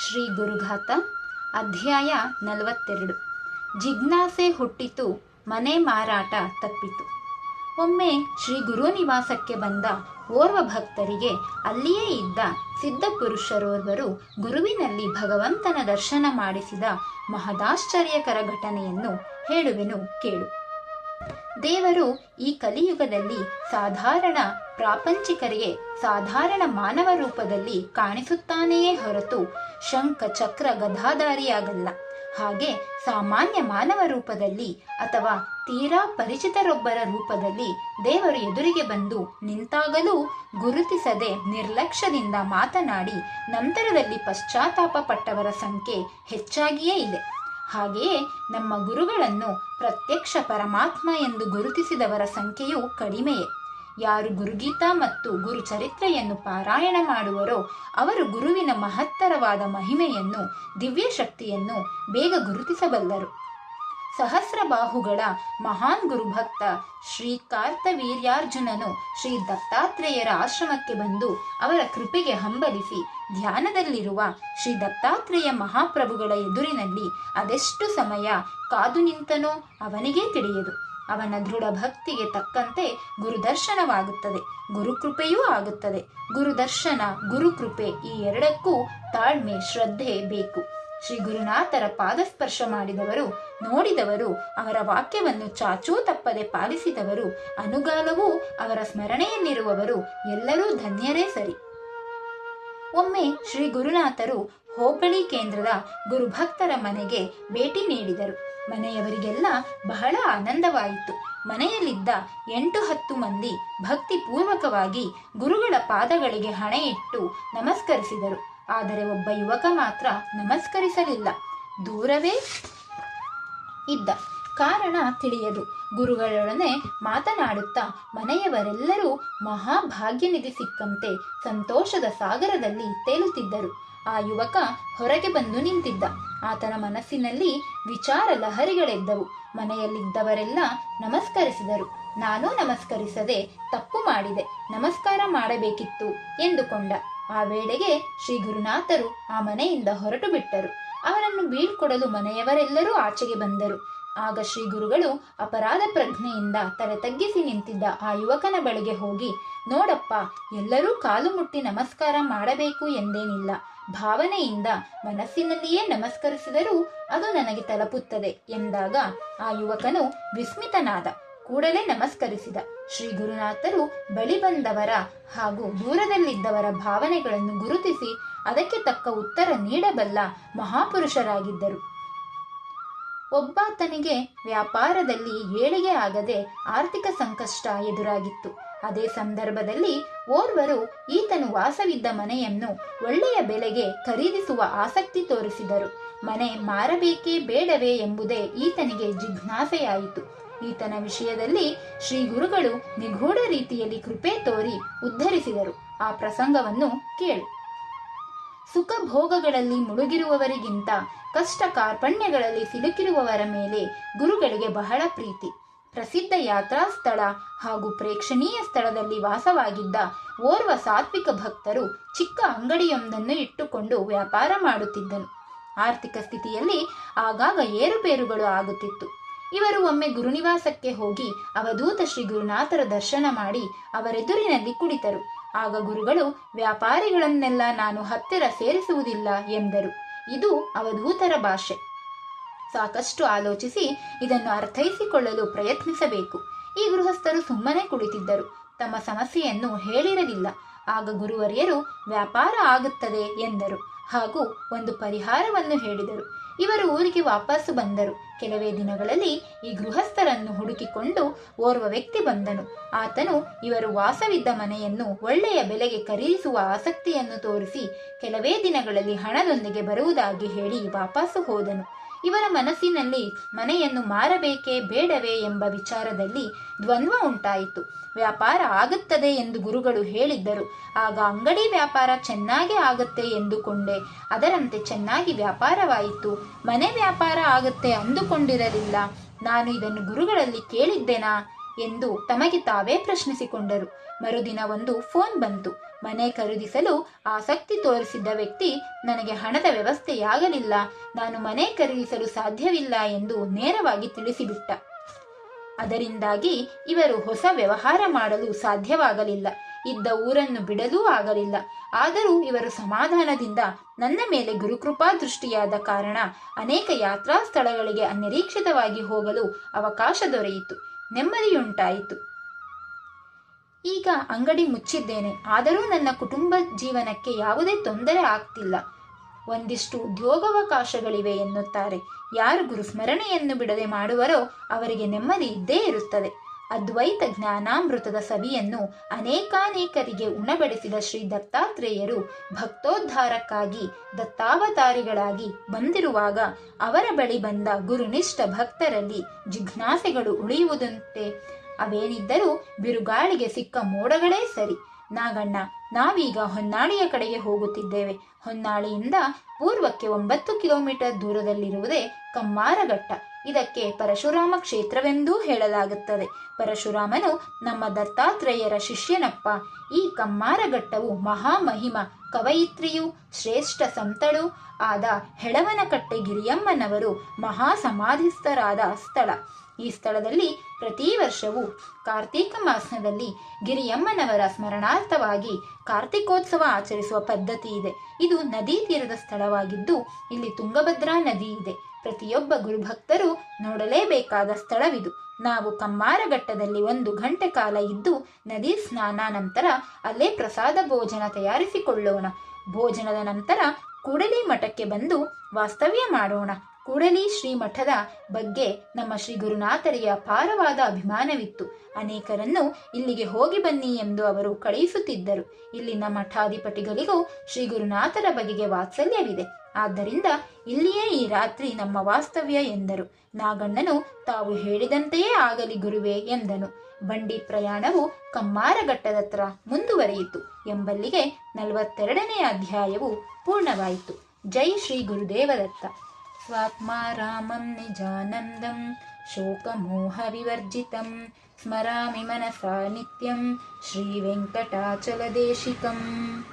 ಶ್ರೀ ಗುರುಘಾತ, ಅಧ್ಯಾಯ ನಲವತ್ತೆರಡು. ಜಿಜ್ಞಾಸೆ ಹುಟ್ಟಿತು, ಮನೆ ಮಾರಾಟ ತಪ್ಪಿತು. ಒಮ್ಮೆ ಶ್ರೀ ಗುರು ನಿವಾಸಕ್ಕೆ ಬಂದ ಓರ್ವ ಭಕ್ತರಿಗೆ ಅಲ್ಲಿಯೇ ಇದ್ದ ಸಿದ್ಧ ಪುರುಷರೋರ್ವರು ಗುರುವಿನಲ್ಲಿ ಭಗವಂತನ ದರ್ಶನ ಮಾಡಿಸಿದ ಮಹದಾಶ್ಚರ್ಯಕರ ಘಟನೆಯನ್ನು ಹೇಳುವೆನು ಕೇಳು. ದೇವರು ಈ ಕಲಿಯುಗದಲ್ಲಿ ಸಾಧಾರಣ ಪ್ರಾಪಂಚಿಕರಿಗೆ ಸಾಧಾರಣ ಮಾನವ ರೂಪದಲ್ಲಿ ಕಾಣಿಸುತ್ತಾನೆಯೇ ಹೊರತು ಶಂಖ, ಚಕ್ರ, ಗದಾಧಾರಿಯಾಗಲ್ಲ. ಹಾಗೆ ಸಾಮಾನ್ಯ ಮಾನವ ರೂಪದಲ್ಲಿ ಅಥವಾ ತೀರಾ ಪರಿಚಿತರೊಬ್ಬರ ರೂಪದಲ್ಲಿ ದೇವರು ಎದುರಿಗೆ ಬಂದು ನಿಂತಾಗಲೂ ಗುರುತಿಸದೆ ನಿರ್ಲಕ್ಷ್ಯದಿಂದ ಮಾತನಾಡಿ ನಂತರದಲ್ಲಿ ಪಶ್ಚಾತ್ತಾಪ ಪಟ್ಟವರ ಸಂಖ್ಯೆ ಹೆಚ್ಚಾಗಿಯೇ ಇದೆ. ಹಾಗೆಯೇ ನಮ್ಮ ಗುರುಗಳನ್ನು ಪ್ರತ್ಯಕ್ಷ ಪರಮಾತ್ಮ ಎಂದು ಗುರುತಿಸಿದವರ ಸಂಖ್ಯೆಯೂ ಕಡಿಮೆಯೇ. ಯಾರು ಗುರುಗೀತಾ ಮತ್ತು ಗುರು ಚರಿತ್ರೆಯನ್ನು ಪಾರಾಯಣ ಮಾಡುವರೋ, ಅವರು ಗುರುವಿನ ಮಹತ್ತರವಾದ ಮಹಿಮೆಯನ್ನು ದಿವ್ಯ ಶಕ್ತಿಯನ್ನು ಬೇಗ ಗುರುತಿಸಬಲ್ಲರು. ಸಹಸ್ರ ಬಾಹುಗಳ ಮಹಾನ್ ಗುರುಭಕ್ತ ಶ್ರೀ ಕಾರ್ತವೀರ್ಯಾರ್ಜುನನು ಶ್ರೀ ದತ್ತಾತ್ರೇಯರ ಆಶ್ರಮಕ್ಕೆ ಬಂದು ಅವರ ಕೃಪೆಗೆ ಹಂಬಲಿಸಿ ಧ್ಯಾನದಲ್ಲಿರುವ ಶ್ರೀ ದತ್ತಾತ್ರೇಯ ಮಹಾಪ್ರಭುಗಳ ಎದುರಿನಲ್ಲಿ ಅದೆಷ್ಟು ಸಮಯ ಕಾದು ನಿಂತನೋ ಅವನಿಗೇ ತಿಳಿಯದು. ಅವನ ದೃಢ ಭಕ್ತಿಗೆ ತಕ್ಕಂತೆ ಗುರುದರ್ಶನವಾಗುತ್ತದೆ, ಗುರುಕೃಪೆಯೂ ಆಗುತ್ತದೆ. ಗುರುದರ್ಶನ, ಗುರುಕೃಪೆ ಈ ಎರಡಕ್ಕೂ ತಾಳ್ಮೆ, ಶ್ರದ್ಧೆ ಬೇಕು. ಶ್ರೀ ಗುರುನಾಥರ ಪಾದಸ್ಪರ್ಶ ಮಾಡಿದವರು, ನೋಡಿದವರು, ಅವರ ವಾಕ್ಯವನ್ನು ಚಾಚೂ ತಪ್ಪದೆ ಪಾಲಿಸಿದವರು, ಅನುಗಾಲವೂ ಅವರ ಸ್ಮರಣೆಯಲ್ಲಿರುವವರು, ಎಲ್ಲರೂ ಧನ್ಯರೇ ಸರಿ. ಒಮ್ಮೆ ಶ್ರೀ ಗುರುನಾಥರು ಹೋಬಳಿ ಕೇಂದ್ರದ ಗುರುಭಕ್ತರ ಮನೆಗೆ ಭೇಟಿ ನೀಡಿದರು. ಮನೆಯವರಿಗೆಲ್ಲ ಬಹಳ ಆನಂದವಾಯಿತು. ಮನೆಯಲ್ಲಿದ್ದ ಎಂಟು ಹತ್ತು ಮಂದಿ ಭಕ್ತಿಪೂರ್ವಕವಾಗಿ ಗುರುಗಳ ಪಾದಗಳಿಗೆ ಹಣೆ ಇಟ್ಟು ನಮಸ್ಕರಿಸಿದರು. ಆದರೆ ಒಬ್ಬ ಯುವಕ ಮಾತ್ರ ನಮಸ್ಕರಿಸಲಿಲ್ಲ. ದೂರವೇ ಇದ್ದ. ಕಾರಣ ತಿಳಿಯದು. ಗುರುಗಳೊಡನೆ ಮಾತನಾಡುತ್ತಾ ಮನೆಯವರೆಲ್ಲರೂ ಮಹಾಭಾಗ್ಯನಿಧಿ ಸಿಕ್ಕಂತೆ ಸಂತೋಷದ ಸಾಗರದಲ್ಲಿ ತೇಲುತ್ತಿದ್ದರು. ಆ ಯುವಕ ಹೊರಗೆ ಬಂದು ನಿಂತಿದ್ದ. ಆತನ ಮನಸ್ಸಿನಲ್ಲಿ ವಿಚಾರ ಲಹರಿಗಳೆದ್ದವು. ಮನೆಯಲ್ಲಿದ್ದವರೆಲ್ಲ ನಮಸ್ಕರಿಸಿದರು. ನಾನು ನಮಸ್ಕರಿಸದೆ ತಪ್ಪು ಮಾಡಿದೆ. ನಮಸ್ಕಾರ ಮಾಡಬೇಕಿತ್ತು, ಎಂದುಕೊಂಡ. ಆ ವೇಳೆಗೆ ಶ್ರೀ ಗುರುನಾಥರು ಆ ಮನೆಯಿಂದ ಹೊರಟು ಬಿಟ್ಟರು. ಅವರನ್ನು ಬೀಳ್ಕೊಡಲು ಮನೆಯವರೆಲ್ಲರೂ ಆಚೆಗೆ ಬಂದರು. ಆಗ ಶ್ರೀ ಗುರುಗಳು ಅಪರಾಧ ಪ್ರಜ್ಞೆಯಿಂದ ತಲೆ ತಗ್ಗಿಸಿ ನಿಂತಿದ್ದ ಆ ಯುವಕನ ಬಳಿಗೆ ಹೋಗಿ, ನೋಡಪ್ಪ, ಎಲ್ಲರೂ ಕಾಲು ಮುಟ್ಟಿ ನಮಸ್ಕಾರ ಮಾಡಬೇಕು ಎಂದೇನಿಲ್ಲ. ಭಾವನೆಯಿಂದ ಮನಸ್ಸಿನಲ್ಲಿಯೇ ನಮಸ್ಕರಿಸಿದರೂ ಅದು ನನಗೆ ತಲುಪುತ್ತದೆ ಎಂದಾಗ ಆ ಯುವಕನು ವಿಸ್ಮಿತನಾದ. ಕೂಡಲೇ ನಮಸ್ಕರಿಸಿದ. ಶ್ರೀ ಗುರುನಾಥರು ಬಳಿ ಬಂದವರ ಹಾಗೂ ದೂರದಲ್ಲಿದ್ದವರ ಭಾವನೆಗಳನ್ನು ಗುರುತಿಸಿ ಅದಕ್ಕೆ ತಕ್ಕ ಉತ್ತರ ನೀಡಬಲ್ಲ ಮಹಾಪುರುಷರಾಗಿದ್ದರು. ಒಬ್ಬಾತನಿಗೆ ವ್ಯಾಪಾರದಲ್ಲಿ ಏಳಿಗೆ ಆಗದೆ ಆರ್ಥಿಕ ಸಂಕಷ್ಟ ಎದುರಾಗಿತ್ತು. ಅದೇ ಸಂದರ್ಭದಲ್ಲಿ ಓರ್ವರು ಈತನು ವಾಸವಿದ್ದ ಮನೆಯನ್ನು ಒಳ್ಳೆಯ ಬೆಲೆಗೆ ಖರೀದಿಸುವ ಆಸಕ್ತಿ ತೋರಿಸಿದರು. ಮನೆ ಮಾರಬೇಕೇ ಬೇಡವೇ ಎಂಬುದೇ ಈತನಿಗೆ ಜಿಜ್ಞಾಸೆಯಾಯಿತು. ಈತನ ವಿಷಯದಲ್ಲಿ ಶ್ರೀ ಗುರುಗಳು ನಿಗೂಢ ರೀತಿಯಲ್ಲಿ ಕೃಪೆ ತೋರಿ ಉದ್ಧರಿಸಿದರು. ಆ ಪ್ರಸಂಗವನ್ನು ಕೇಳು. ಸುಖ ಭೋಗಗಳಲ್ಲಿ ಮುಳುಗಿರುವವರಿಗಿಂತ ಕಷ್ಟ ಕಾರ್ಪಣ್ಯಗಳಲ್ಲಿ ಸಿಲುಕಿರುವವರ ಮೇಲೆ ಗುರುಗಳಿಗೆ ಬಹಳ ಪ್ರೀತಿ. ಪ್ರಸಿದ್ಧ ಯಾತ್ರಾ ಸ್ಥಳ ಹಾಗೂ ಪ್ರೇಕ್ಷಣೀಯ ಸ್ಥಳದಲ್ಲಿ ವಾಸವಾಗಿದ್ದ ಓರ್ವ ಸಾತ್ವಿಕ ಭಕ್ತರು ಚಿಕ್ಕ ಅಂಗಡಿಯೊಂದನ್ನು ಇಟ್ಟುಕೊಂಡು ವ್ಯಾಪಾರ ಮಾಡುತ್ತಿದ್ದನು. ಆರ್ಥಿಕ ಸ್ಥಿತಿಯಲ್ಲಿ ಆಗಾಗ ಏರುಪೇರುಗಳು ಆಗುತ್ತಿತ್ತು. ಇವರು ಒಮ್ಮೆ ಗುರುನಿವಾಸಕ್ಕೆ ಹೋಗಿ ಅವಧೂತ ಶ್ರೀ ಗುರುನಾಥರ ದರ್ಶನ ಮಾಡಿ ಅವರೆದುರಿನಲ್ಲಿ ಕುಳಿತರು ಆಗ ಗುರುಗಳು, ವ್ಯಾಪಾರಿಗಳನ್ನೆಲ್ಲ ನಾನು ಹತ್ತಿರ ಸೇರಿಸುವುದಿಲ್ಲ ಎಂದರು. ಇದು ಅವಧೂತರ ಭಾಷೆ. ಸಾಕಷ್ಟು ಆಲೋಚಿಸಿ ಇದನ್ನು ಅರ್ಥೈಸಿಕೊಳ್ಳಲು ಪ್ರಯತ್ನಿಸಬೇಕು. ಈ ಗೃಹಸ್ಥರು ಸುಮ್ಮನೆ ಕುಳಿತಿದ್ದರು. ತಮ್ಮ ಸಮಸ್ಯೆಯನ್ನು ಹೇಳಿರಲಿಲ್ಲ. ಆಗ ಗುರುವರಿಯರು, ವ್ಯಾಪಾರ ಆಗುತ್ತದೆ ಎಂದರು. ಹಾಗೂ ಒಂದು ಪರಿಹಾರವನ್ನು ಹೇಳಿದರು. ಇವರು ಊರಿಗೆ ವಾಪಸ್ಸು ಬಂದರು. ಕೆಲವೇ ದಿನಗಳಲ್ಲಿ ಈ ಗೃಹಸ್ಥರನ್ನು ಹುಡುಕಿಕೊಂಡು ಓರ್ವ ವ್ಯಕ್ತಿ ಬಂದನು. ಆತನು ಇವರು ವಾಸವಿದ್ದ ಮನೆಯನ್ನು ಒಳ್ಳೆಯ ಬೆಲೆಗೆ ಖರೀದಿಸುವ ಆಸಕ್ತಿಯನ್ನು ತೋರಿಸಿ, ಕೆಲವೇ ದಿನಗಳಲ್ಲಿ ಹಣದೊಂದಿಗೆ ಬರುವುದಾಗಿ ಹೇಳಿ ವಾಪಸ್ಸು ಹೋದನು. ಇವರ ಮನಸ್ಸಿನಲ್ಲಿ ಮನೆಯನ್ನು ಮಾರಬೇಕೇ ಬೇಡವೇ ಎಂಬ ವಿಚಾರದಲ್ಲಿ ದ್ವಂದ್ವ ಉಂಟಾಯಿತು. ವ್ಯಾಪಾರ ಆಗುತ್ತದೆ ಎಂದು ಗುರುಗಳು ಹೇಳಿದ್ದರು. ಆಗ ಅಂಗಡಿ ವ್ಯಾಪಾರ ಚೆನ್ನಾಗಿ ಆಗುತ್ತೆ ಎಂದುಕೊಂಡೆ. ಅದರಂತೆ ಚೆನ್ನಾಗಿ ವ್ಯಾಪಾರವಾಯಿತು. ಮನೆ ವ್ಯಾಪಾರ ಆಗುತ್ತೆ ಅಂದುಕೊಂಡಿರಲಿಲ್ಲ. ನಾನು ಇದನ್ನು ಗುರುಗಳಲ್ಲಿ ಕೇಳಿದ್ದೆನಾ? ಎಂದು ತಮಗೆ ತಾವೇ ಪ್ರಶ್ನಿಸಿಕೊಂಡರು. ಮರುದಿನ ಒಂದು ಫೋನ್ ಬಂತು. ಮನೆ ಖರೀದಿಸಲು ಆಸಕ್ತಿ ತೋರಿಸಿದ್ದ ವ್ಯಕ್ತಿ, ನನಗೆ ಹಣದ ವ್ಯವಸ್ಥೆಯಾಗಲಿಲ್ಲ. ನಾನು ಮನೆ ಖರೀದಿಸಲು ಸಾಧ್ಯವಿಲ್ಲ ಎಂದು ನೇರವಾಗಿ ತಿಳಿಸಿಬಿಟ್ಟ. ಅದರಿಂದಾಗಿ ಇವರು ಹೊಸ ವ್ಯವಹಾರ ಮಾಡಲು ಸಾಧ್ಯವಾಗಲಿಲ್ಲ. ಇದ್ದ ಊರನ್ನು ಬಿಡಲೂ ಆಗಲಿಲ್ಲ. ಆದರೂ ಇವರು ಸಮಾಧಾನದಿಂದ ನನ್ನ ಮೇಲೆ ಗುರುಕೃಪಾ ದೃಷ್ಟಿಯಾದ ಕಾರಣ ಅನೇಕ ಯಾತ್ರಾ ಸ್ಥಳಗಳಿಗೆ ಅನಿರೀಕ್ಷಿತವಾಗಿ ಹೋಗಲು ಅವಕಾಶ ದೊರೆಯಿತು. ನೆಮ್ಮದಿಯುಂಟಾಯಿತು. ಈಗ ಅಂಗಡಿ ಮುಚ್ಚಿದ್ದೇನೆ. ಆದರೂ ನನ್ನ ಕುಟುಂಬ ಜೀವನಕ್ಕೆ ಯಾವುದೇ ತೊಂದರೆ ಆಗ್ತಿಲ್ಲ. ಒಂದಿಷ್ಟು ಉದ್ಯೋಗಾವಕಾಶಗಳಿವೆ ಎನ್ನುತ್ತಾರೆ. ಯಾರು ಗುರುಸ್ಮರಣೆಯನ್ನು ಬಿಡದೆ ಮಾಡುವರೋ ಅವರಿಗೆ ನೆಮ್ಮದಿ ಇದ್ದೇ ಇರುತ್ತದೆ. ಅದ್ವೈತ ಜ್ಞಾನಾಮೃತದ ಸವಿಯನ್ನು ಅನೇಕಾನೇಕರಿಗೆ ಉಣಬಡಿಸಿದ ಶ್ರೀ ದತ್ತಾತ್ರೇಯರು ಭಕ್ತೋದ್ಧಾರಕ್ಕಾಗಿ ದತ್ತಾವತಾರಿಗಳಾಗಿ ಬಂದಿರುವಾಗ ಅವರ ಬಳಿ ಬಂದ ಗುರುನಿಷ್ಠ ಭಕ್ತರಲ್ಲಿ ಜಿಜ್ಞಾಸೆಗಳು ಉಳಿಯುವುದಂತೆ ಅವೇನಿದ್ದರೂ ಬಿರುಗಾಳಿಗೆ ಸಿಕ್ಕ ಮೋಡಗಳೇ ಸರಿ. ನಾಗಣ್ಣ, ನಾವೀಗ ಹೊನ್ನಾಳಿಯ ಕಡೆಗೆ ಹೋಗುತ್ತಿದ್ದೇವೆ. ಹೊನ್ನಾಳಿಯಿಂದ ಪೂರ್ವಕ್ಕೆ ಒಂಬತ್ತು ಕಿಲೋಮೀಟರ್ ದೂರದಲ್ಲಿರುವುದೇ ಕಮ್ಮಾರಘಟ್ಟ. ಇದಕ್ಕೆ ಪರಶುರಾಮ ಕ್ಷೇತ್ರವೆಂದೂ ಹೇಳಲಾಗುತ್ತದೆ. ಪರಶುರಾಮನು ನಮ್ಮ ದತ್ತಾತ್ರೇಯರ ಶಿಷ್ಯನಪ್ಪ. ಈ ಕಮ್ಮಾರಘಟ್ಟವು ಮಹಾಮಹಿಮ, ಕವಯಿತ್ರಿಯು ಶ್ರೇಷ್ಠ ಸಂತಳು ಆದ ಹೆಳವನಕಟ್ಟೆ ಗಿರಿಯಮ್ಮನವರು ಮಹಾ ಸಮಾಧಿಸ್ಥರಾದ ಸ್ಥಳ. ಈ ಸ್ಥಳದಲ್ಲಿ ಪ್ರತಿ ವರ್ಷವೂ ಕಾರ್ತೀಕ ಮಾಸದಲ್ಲಿ ಗಿರಿಯಮ್ಮನವರ ಸ್ಮರಣಾರ್ಥವಾಗಿ ಕಾರ್ತಿಕೋತ್ಸವ ಆಚರಿಸುವ ಪದ್ಧತಿ ಇದೆ. ಇದು ನದಿ ತೀರದ ಸ್ಥಳವಾಗಿದ್ದು, ಇಲ್ಲಿ ತುಂಗಭದ್ರಾ ನದಿ ಇದೆ. ಪ್ರತಿಯೊಬ್ಬ ಗುರುಭಕ್ತರು ನೋಡಲೇಬೇಕಾದ ಸ್ಥಳವಿದು. ನಾವು ಕಮ್ಮಾರಘಟ್ಟದಲ್ಲಿ ಒಂದು ಗಂಟೆ ಕಾಲ ಇದ್ದು ನದಿ ಸ್ನಾನ ನಂತರ ಅಲ್ಲೇ ಪ್ರಸಾದ ಭೋಜನ ತಯಾರಿಸಿಕೊಳ್ಳೋಣ. ಭೋಜನದ ನಂತರ ಕೂಡಲಿ ಮಠಕ್ಕೆ ಬಂದು ವಾಸ್ತವ್ಯ ಮಾಡೋಣ. ಕೂಡಲಿ ಶ್ರೀ ಮಠದ ಬಗ್ಗೆ ನಮ್ಮ ಶ್ರೀ ಗುರುನಾಥರಿಗೆ ಅಪಾರವಾದ ಅಭಿಮಾನವಿತ್ತು. ಅನೇಕರನ್ನು ಇಲ್ಲಿಗೆ ಹೋಗಿ ಬನ್ನಿ ಎಂದು ಅವರು ಕಳುಹಿಸುತ್ತಿದ್ದರು. ಇಲ್ಲಿನ ಮಠಾಧಿಪತಿಗಳಿಗೂ ಶ್ರೀ ಗುರುನಾಥರ ಬಗೆಗೆ ವಾತ್ಸಲ್ಯವಿದೆ. ಆದ್ದರಿಂದ ಇಲ್ಲಿಯೇ ಈ ರಾತ್ರಿ ನಮ್ಮ ವಾಸ್ತವ್ಯ ಎಂದರು ನಾಗಣ್ಣನು ತಾವು ಹೇಳಿದಂತೆಯೇ ಆಗಲಿ ಗುರುವೇ ಎಂದನು ಬಂಡಿ ಪ್ರಯಾಣವು ಕಮ್ಮಾರಘಟ್ಟದತ್ರ ಮುಂದುವರಿಯಿತು ಎಂಬಲ್ಲಿಗೆ ನಲವತ್ತೆರಡನೇ ಅಧ್ಯಾಯವು ಪೂರ್ಣವಾಯಿತು ಜೈ ಶ್ರೀ ಗುರುದೇವದತ್ತ स्वात्मा रामं निजानन्दं शोकमोहविवर्जितं स्मरामि मनसा नित्यं श्रीवेङ्कटाचलदेशिकम्